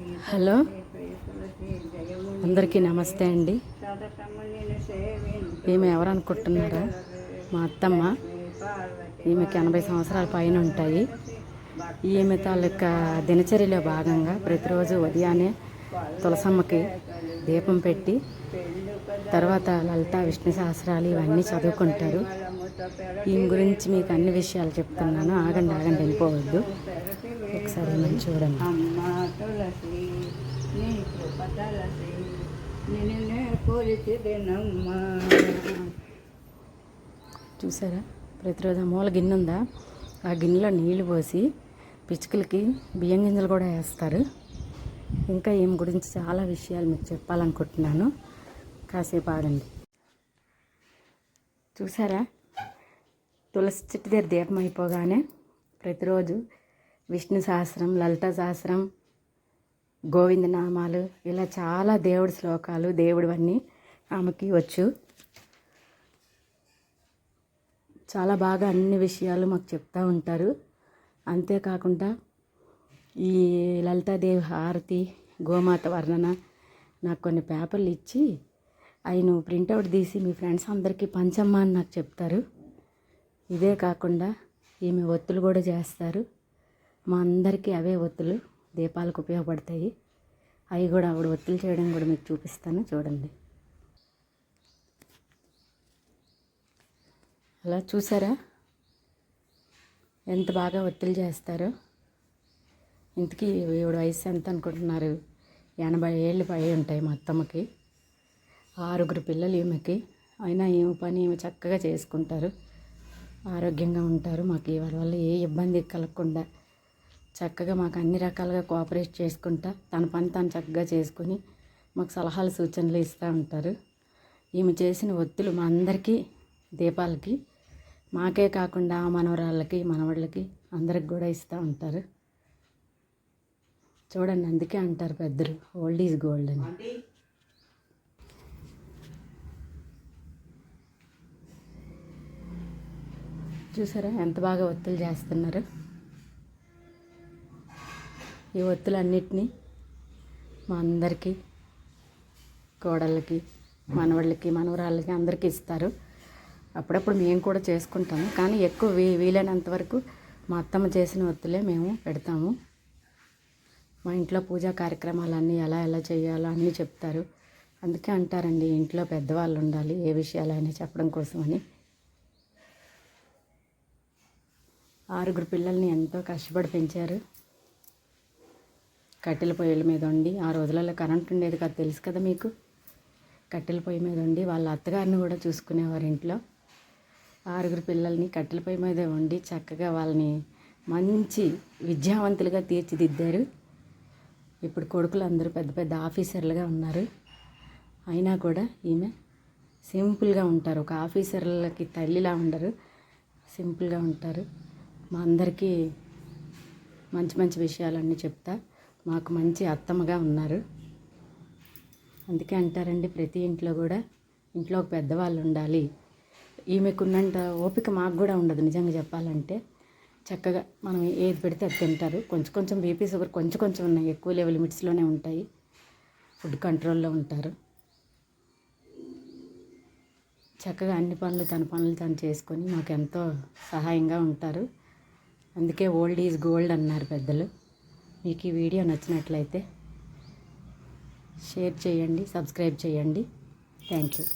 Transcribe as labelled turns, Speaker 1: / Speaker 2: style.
Speaker 1: Hello. అందరికీ నమస్తే అండి. ఈమె ఎవరు అనుకుంటున్నారా? మా అత్తమ్మ. ఈమెకి ఎనభై సంవత్సరాల పైన ఉంటాయి. ఈమె తాలూకా దినచర్యలో భాగంగా ప్రతిరోజు ఉదయాన్నే తులసమ్మకి దీపం పెట్టి తర్వాత లలిత విష్ణు సహస్రాలు ఇవన్నీ చదువుకుంటారు. ఈమె గురించి మీకు అన్ని విషయాలు చెప్తున్నాను. ఆగండి ఆగండి వెళ్ళిపోవద్దు. ఒకసారి మనం చూడండి.
Speaker 2: అమ్మ నీ కృప తలసి నిన్నే
Speaker 1: చూసారా? ప్రతిరోజు ఆ మూల గిన్నె ఉందా ఆ గిన్నెలో నీళ్ళు పోసి పిచ్చుకలకి బియ్యం గింజలు కూడా వేస్తారు. ఇంకా ఈమె గురించి చాలా విషయాలు మీకు చెప్పాలనుకుంటున్నాను. కాసేపు ఆగండి. చూసారా? తులసి చెట్టు దగ్గర దీపం అయిపోగానే ప్రతిరోజు విష్ణు సహస్రం లలిత సహస్రం గోవింద నామాలు ఇలా చాలా దేవుడి శ్లోకాలు దేవుడివన్నీ ఆమెకి వచ్చు. చాలా బాగా అన్ని విషయాలు మాకు చెప్తూ ఉంటారు. అంతేకాకుండా ఈ లలితాదేవి హారతి గోమాత వర్ణన నాకు కొన్ని పేపర్లు ఇచ్చి అవి నువ్వు ప్రింటౌట్ తీసి మీ ఫ్రెండ్స్ అందరికీ పంచమ్మా అని నాకు చెప్తారు. ఇదే కాకుండా ఈమె ఒత్తులు కూడా చేస్తారు. మా అందరికీ అవే ఒత్తులు దీపాలకు ఉపయోగపడతాయి. అవి కూడా ఆవిడ ఒత్తిడి చేయడం కూడా మీకు చూపిస్తాను చూడండి. అలా చూసారా? ఎంత బాగా ఒత్తిడి చేస్తారో. ఇంతకీ ఈవిడ వయసు ఎంత అనుకుంటున్నారు? ఎనభై ఏళ్ళు పై ఉంటాయి మా అత్తమ్మకి. ఆరుగురు పిల్లలు ఈమెకి. అయినా ఏమి పని ఏమి చక్కగా చేసుకుంటారు. ఆరోగ్యంగా ఉంటారు. మాకు వాళ్ళ వల్ల ఏ ఇబ్బంది కలగకుండా చక్కగా మాకు అన్ని రకాలుగా కోఆపరేట్ చేసుకుంటా తన పని తను చక్కగా చేసుకుని మాకు సలహాలు సూచనలు ఇస్తూ ఉంటారు. ఈమె చేసిన ఒత్తులు మా అందరికీ దీపాలకి మాకే కాకుండా మనవరాళ్ళకి మనవళ్ళకి అందరికి కూడా ఇస్తూ ఉంటారు. చూడండి అందుకే అంటారు పెద్దలు ఓల్డ్ ఈజ్ గోల్డ్ అని. చూసారా ఎంత బాగా ఒత్తులు చేస్తున్నారు? ఈ ఒత్తులన్నిటినీ మా అందరికీ కోడళ్ళకి మనవాళ్ళకి మనవరాళ్ళకి అందరికీ ఇస్తారు. అప్పుడప్పుడు మేము కూడా చేసుకుంటాము. కానీ ఎక్కువ వీ వీలైనంత వరకు మా అత్తమ్మ చేసిన ఒత్తులే మేము పెడతాము. మా ఇంట్లో పూజా కార్యక్రమాలన్నీ ఎలా ఎలా చేయాలో అన్నీ చెప్తారు. అందుకే అంటారండి ఇంట్లో పెద్దవాళ్ళు ఉండాలి ఏ విషయాలైనా చెప్పడం కోసమని. ఆరుగురు పిల్లల్ని ఎంతో కష్టపడి పెంచారు. కట్టెల పొయ్యిల మీద ఉండి ఆ రోజులలో కరెంట్ ఉండేది కదా తెలుసు కదా మీకు? కట్టెల పొయ్యి మీద ఉండి వాళ్ళ అత్తగారిని కూడా చూసుకునేవారు ఇంట్లో. ఆరుగురు పిల్లల్ని కట్టెల పొయ్యి మీద ఉండి చక్కగా వాళ్ళని మంచి విద్యావంతులుగా తీర్చిదిద్దారు. ఇప్పుడు కొడుకులు అందరూ పెద్ద పెద్ద ఆఫీసర్లుగా ఉన్నారు. అయినా కూడా ఈమె సింపుల్గా ఉంటారు. ఒక ఆఫీసర్లకి తల్లిలా ఉండరు. సింపుల్గా ఉంటారు. మా అందరికీ మంచి మంచి విషయాలన్నీ చెప్తా. మాకు మంచి అత్తమ్మగా ఉన్నారు. అందుకే అంటారండి ప్రతి ఇంట్లో కూడా ఇంట్లో ఒక పెద్దవాళ్ళు ఉండాలి. ఈమెకున్నంత ఓపిక మాకు కూడా ఉండదు నిజంగా చెప్పాలంటే. చక్కగా మనం ఏది పెడితే అది తింటారు. కొంచెం కొంచెం బీపీ షుగర్ కొంచెం కొంచెం ఉన్నాయి. ఎక్కువ లెవెల్ లిమిట్స్లోనే ఉంటాయి. ఫుడ్ కంట్రోల్లో ఉంటారు. చక్కగా అన్ని పనులు తన పనులు తను చేసుకొని మాకు ఎంతో సహాయంగా ఉంటారు. అందుకే ఓల్డ్ ఈజ్ గోల్డ్ అన్నారు పెద్దలు. మీకు ఈ వీడియో నచ్చినట్లయితే షేర్ చేయండి సబ్స్క్రైబ్ చేయండి. Thank you